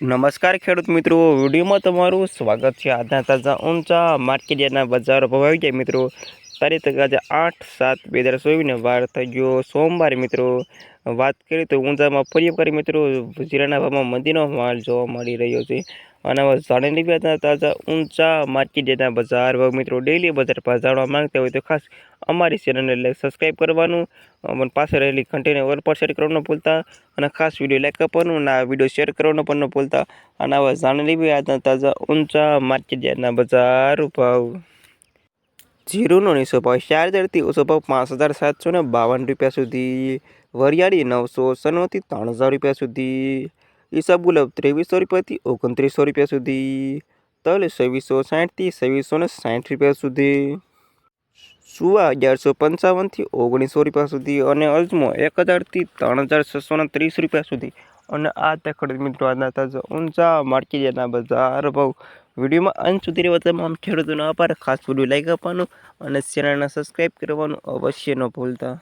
નમસ્કાર ખેડૂત મિત્રો, વિડીયોમાં તમારું સ્વાગત છે. આજના તાજા ઊંચા માર્કેટિયાના બજારો ભાવ ગયા મિત્રો તારીખ આજે આઠ સાત બે હજાર ચોવીસને વાર થઈ ગયો. સોમવારે મિત્રો, વાત કરીએ તો ઊંચામાં ફરી કરી મિત્રો, જીરાના ભાવમાં મંદીનો માલ જોવા મળી રહ્યો છે. અને જાણી આજના તાજા ઊંચા માર્કેટ યાર્ડના બજાર. ભાવ મિત્રો ડેલી બજાર ભાવ જાણવા માંગતા હોય તો ખાસ અમારી ચેનલને લાઈક સબસ્ક્રાઈબ કરવાનું. અને પાસે રહેલી ઘંટીને ઓલ પર શેર કરવાનું ભૂલતા. અને ખાસ વીડિયો લાઈક આપવાનું અને આ વીડિયો શેર કરવાનો પણ ન ભૂલતા. અને આવા બી આજના તાજા ઊંચા માર્કેટ યાર્ડના બજાર ભાવ. જીરુનો નીચો ભાવ ચાર હજારથી ઓછો ભાવ પાંચ હજાર સાતસો ને બાવન રૂપિયા સુધી. વરિયાળી નવસો સનોથી ત્રણ હજાર રૂપિયા સુધી. ઈસાબુલબ ત્રેવીસો રૂપિયાથી ઓગણત્રીસો રૂપિયા સુધી. તલ છવ્વીસો સાઠથી છવ્વીસો ને સાઠ રૂપિયા સુધી. સુવા અગિયારસો પંચાવનથી ઓગણીસો રૂપિયા સુધી અને અજમો એક હજારથી ત્રણ હજાર છસો ને ત્રીસ રૂપિયા સુધી. અને આ તે ખેડૂત મિત્રો, આજના તાજા ઊંચા માર્કેટ યાર્ડના બજાર ભાવ વિડીયોમાં અંત સુધી રહેવા તમામ ખેડૂતોનો આભાર. ખાસ વીડિયો લાઈક આપવાનું અને ચેનલને સબસ્ક્રાઈબ કરવાનું અવશ્ય ન ભૂલતા.